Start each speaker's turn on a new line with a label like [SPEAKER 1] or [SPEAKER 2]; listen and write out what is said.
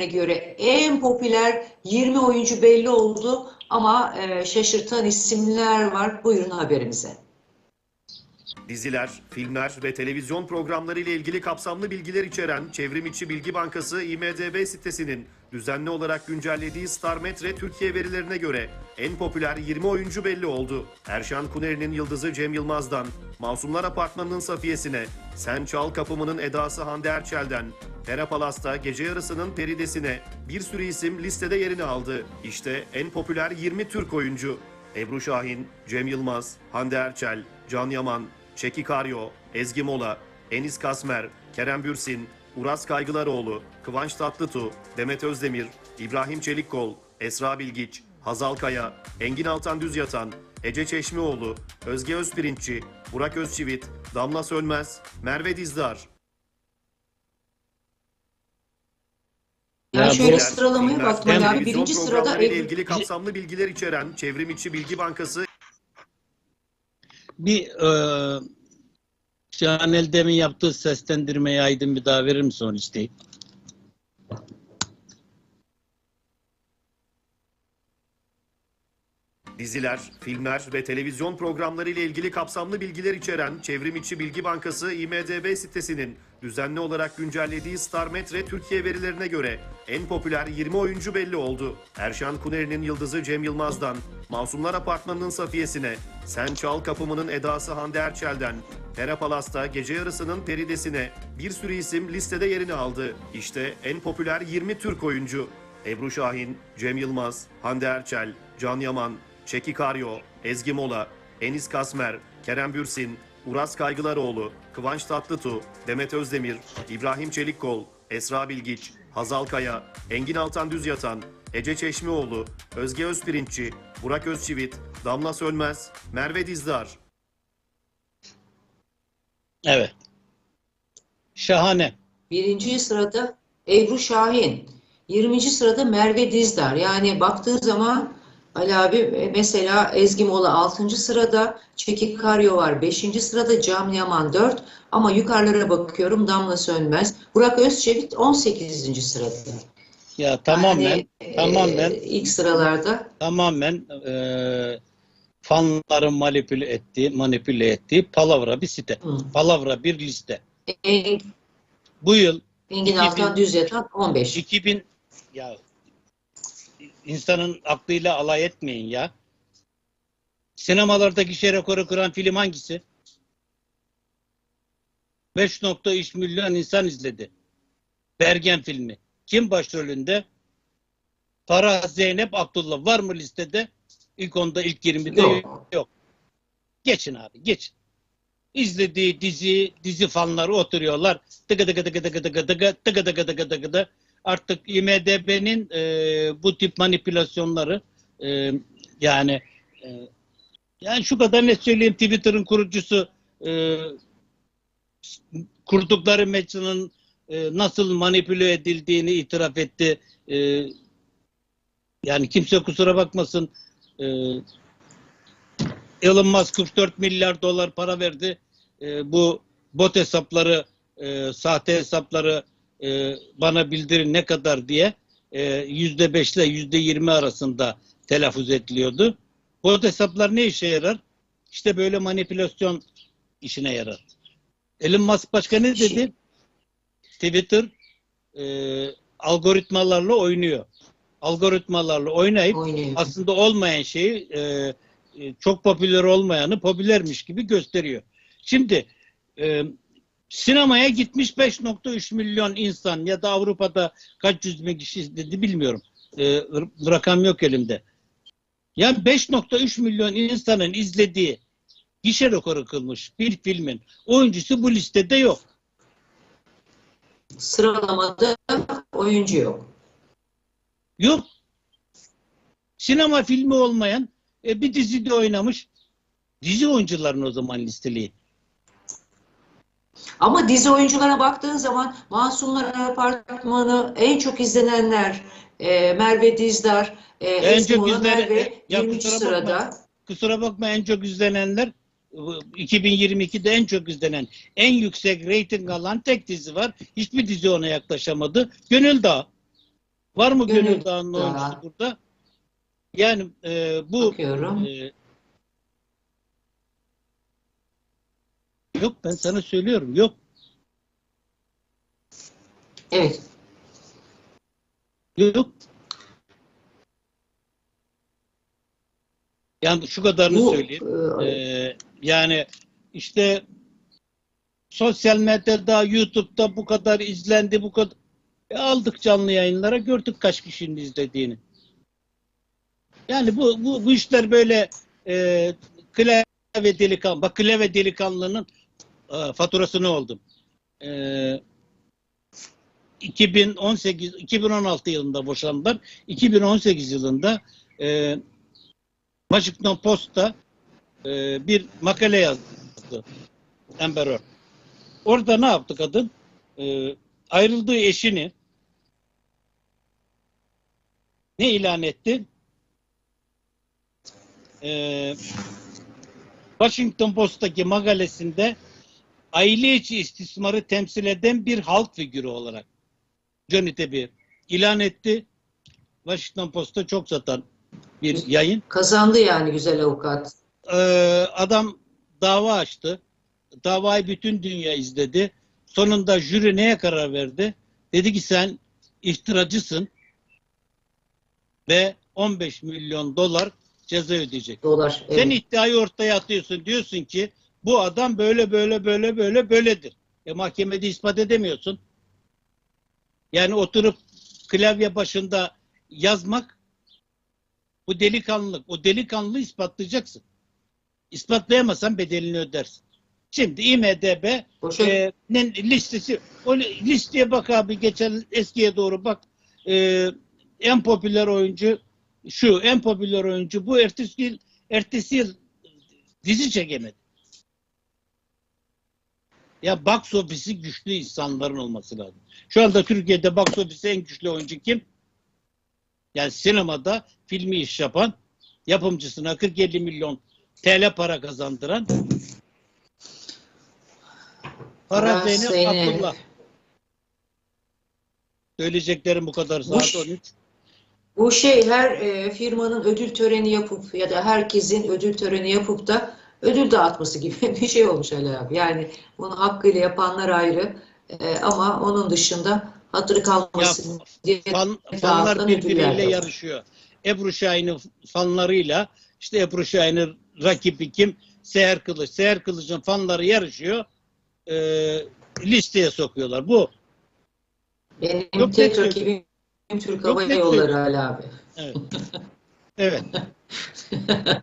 [SPEAKER 1] göre en popüler 20 oyuncu belli oldu ama e, şaşırtan isimler var. Buyurun haberimize.
[SPEAKER 2] Diziler, filmler ve televizyon programları ile ilgili kapsamlı bilgiler içeren Çevrimiçi Bilgi Bankası IMDB sitesinin düzenli olarak güncellediği Starmetre Türkiye verilerine göre en popüler 20 oyuncu belli oldu. Erşan Kuneri'nin yıldızı Cem Yılmaz'dan, Masumlar Apartmanı'nın Safiye'sine, Sen Çal Kapımı'nın Edası Hande Erçel'den, Pera Palas'ta Gece Yarısı'nın Peride'sine bir sürü isim listede yerini aldı. İşte en popüler 20 Türk oyuncu. Ebru Şahin, Cem Yılmaz, Hande Erçel, Can Yaman, Çeki Karyo, Ezgi Mola, Enis Kasmer, Kerem Bürsin, Uras Kaygılaroğlu, Kıvanç Tatlıtuğ, Demet Özdemir, İbrahim Çelikkol, Esra Bilgiç, Hazal Kaya, Engin Altan Düzyatan, Ece Çeşmioğlu, Özge Özpirinççi, Burak Özçivit, Damla Sönmez, Merve Dizdar.
[SPEAKER 1] Yani
[SPEAKER 3] Ya
[SPEAKER 1] şöyle
[SPEAKER 2] Filmler,
[SPEAKER 1] baktım Ali abi.
[SPEAKER 2] televizyon
[SPEAKER 1] Birinci sırada
[SPEAKER 2] ilgili kapsamlı bilgiler içeren Çevrimiçi Bilgi Bankası
[SPEAKER 3] Bir e, Şahanel demin yaptığı seslendirmeyi Aydın bir daha verir misin o listeyi?
[SPEAKER 2] Diziler, filmler ve televizyon programları ile ilgili kapsamlı bilgiler içeren Çevrimiçi Bilgi Bankası IMDB sitesinin düzenli olarak güncellediği Starmetre Türkiye verilerine göre en popüler 20 oyuncu belli oldu. Erşan Kuneri'nin yıldızı Cem Yılmaz'dan, Masumlar Apartmanı'nın Safiye'sine, Sen Çal Kapımı'nın Edası Hande Erçel'den, Pera Palas'ta Gece Yarısı'nın Peride'sine bir sürü isim listede yerini aldı. İşte en popüler 20 Türk oyuncu. Ebru Şahin, Cem Yılmaz, Hande Erçel, Can Yaman, Çeki Karyo, Ezgi Mola, Enis Kasmer, Kerem Bürsin, Uras Kaygılaroğlu, Kıvanç Tatlıtuğ, Demet Özdemir, İbrahim Çelikkol, Esra Bilgiç, Hazal Kaya, Engin Altan Düzyatan, Ece Çeşmioğlu, Özge Özpirinççi, Burak Özçivit, Damla Sönmez, Merve Dizdar.
[SPEAKER 3] Evet. Şahane.
[SPEAKER 1] Birinci sırada Ebru Şahin. 20. sırada Merve Dizdar. Yani baktığı zaman Ali abi e, mesela Ezgi Mola 6. sırada, Çekik Karyo var 5. sırada, Cam Yaman 4 ama yukarılara bakıyorum Damla Sönmez. Burak Özçivit 18. sırada.
[SPEAKER 3] Ya tamamen
[SPEAKER 1] Yani, e,
[SPEAKER 3] tamamen
[SPEAKER 1] ilk sıralarda
[SPEAKER 3] tamamen e, fanların manipüle ettiği, manipüle ettiği palavra bir site.
[SPEAKER 1] Hı.
[SPEAKER 3] Palavra bir liste.
[SPEAKER 1] En-
[SPEAKER 3] Bu yıl
[SPEAKER 1] Engin
[SPEAKER 3] 2000
[SPEAKER 1] Altan Düz Yatan 15.
[SPEAKER 3] 2000 ya insanın aklıyla alay etmeyin ya. Sinemalarda gişe rekoru kıran film hangisi? 5.3 milyon insan izledi. Bergen filmi. Kim başrolünde? Farah Zeynep Abdullah var mı listede? İlk onda ilk 20'de
[SPEAKER 1] Yok.
[SPEAKER 3] yok. Geçin abi geçin. İzlediği dizi, dizi fanları oturuyorlar. Tıkı tıkı tıkı tıkı tıkı tıkı tıkı tıkı tıkı tıkı. Artık IMDB'nin e, bu tip manipülasyonları e, yani e, yani şu kadar ne söyleyeyim Twitter'ın kurucusu e, kurdukları meçhinin e, nasıl manipüle edildiğini itiraf etti. E, yani kimse kusura bakmasın e, Elon Musk 44 milyar dolar para verdi. E, bu bot hesapları, e, sahte hesapları e, bana bildirin ne kadar diye e, yüzde beş ile yüzde yirmi arasında telaffuz ediliyordu. Bot hesaplar ne işe yarar? İşte böyle manipülasyon işine yarar. Elon Musk başka ne dedi?
[SPEAKER 1] Şey-
[SPEAKER 3] Twitter e, algoritmalarla oynuyor. Algoritmalarla oynayıp
[SPEAKER 1] oynuyor.
[SPEAKER 3] aslında olmayan şeyi e, e, çok popüler olmayanı popülermiş gibi gösteriyor. Şimdi e, sinemaya gitmiş 5.3 milyon insan ya da Avrupa'da kaç yüz bin kişi izledi bilmiyorum. E, rakam yok elimde. Yani 5.3 milyon insanın izlediği gişe rekoru kılmış bir filmin oyuncusu bu listede yok.
[SPEAKER 1] Sıralamada oyuncu yok.
[SPEAKER 3] Yok. Sinema filmi olmayan e, bir dizide oynamış dizi oyuncularını o zaman listeleyin.
[SPEAKER 1] Ama dizi oyunculara baktığın zaman Masumlar Apartmanı en çok izlenenler e, Merve Dizdar, e,
[SPEAKER 3] En çok izlenen-
[SPEAKER 1] Merve
[SPEAKER 3] ya
[SPEAKER 1] 23
[SPEAKER 3] kusura bakma.
[SPEAKER 1] sırada.
[SPEAKER 3] Kusura bakma en çok izlenenler bu 2022'de en çok izlenen, en yüksek reyting alan tek dizi var. Hiçbir dizi ona yaklaşamadı. Gönül Dağı. Var mı
[SPEAKER 1] Gönül
[SPEAKER 3] Gönül Dağı'nın
[SPEAKER 1] Dağı.
[SPEAKER 3] oyuncusu burada? Yani e, bu
[SPEAKER 1] Bakıyorum.
[SPEAKER 3] e, yok ben sana söylüyorum yok.
[SPEAKER 1] Evet.
[SPEAKER 3] Yok. Yani şu kadarını
[SPEAKER 1] Bu
[SPEAKER 3] söyleyeyim.
[SPEAKER 1] e,
[SPEAKER 3] Ee, yani işte sosyal medyada, YouTube'da bu kadar izlendi, bu kadar E, aldık canlı yayınlara gördük kaç kişinin izlediğini. Yani bu bu, bu işler böyle e, klavye delikanlı. Bak klavye delikanlının faturasını oldum. E, 2018 2016 yılında boşandılar. 2018 yılında e, Washington Post'ta e, bir makale yazdı Amber Heard. Orada ne yaptı kadın? E, ayrıldığı eşini ne ilan etti? E, Washington Post'taki makalesinde aile içi istismarı temsil eden bir halk figürü olarak Johnny Depp'i ilan etti. Washington Post'ta çok satan bir yayın.
[SPEAKER 1] kazandı yani güzel avukat.
[SPEAKER 3] Ee, adam dava açtı. Davayı bütün dünya izledi. Sonunda jüri neye karar verdi? Dedi ki sen iftiracısın ve 15 milyon dolar ceza ödeyecek.
[SPEAKER 1] Dolar.
[SPEAKER 3] Sen
[SPEAKER 1] Evet.
[SPEAKER 3] iddiayı ortaya atıyorsun. Diyorsun ki bu adam böyle böyle böyle böyle böyledir. E mahkemede ispat edemiyorsun. Yani oturup klavye başında yazmak bu delikanlılık. O delikanlılığı ispatlayacaksın. İspatlayamazsan bedelini ödersin. Şimdi IMDB
[SPEAKER 1] Boşa
[SPEAKER 3] e, listesi o li- listeye bak abi geçen eskiye doğru bak E, en popüler oyuncu şu en popüler oyuncu bu ertesi yıl ertesi yıl dizi çekemedi. Ya box ofisi güçlü insanların olması lazım. Şu anda Türkiye'de box ofisi en güçlü oyuncu kim? Yani sinemada filmi iş yapan, yapımcısına 40-50 milyon TL para kazandıran Para Zeynep. Abdullah. Söyleyeceklerim bu kadar. Saat
[SPEAKER 1] Bu-
[SPEAKER 3] 13.
[SPEAKER 1] Bu şey her e, firmanın ödül töreni yapıp ya da herkesin ödül töreni yapıp da ödül dağıtması gibi bir şey olmuş Ali abi. Yani bunu hakkıyla yapanlar ayrı E, ama onun dışında hatırı kalmasın diye
[SPEAKER 3] Fan, fanlar birbiriyle yarışıyor. Ebru Şahin'in fanlarıyla işte Ebru Şahin'in rakibi kim? Seher Kılıç. Seher Kılıç'ın fanları yarışıyor. Ee, listeye sokuyorlar. Bu.
[SPEAKER 1] Benim
[SPEAKER 3] Çok
[SPEAKER 1] tek rakibim Türk Hava Yolları Ali abi.
[SPEAKER 3] Evet. Evet. evet.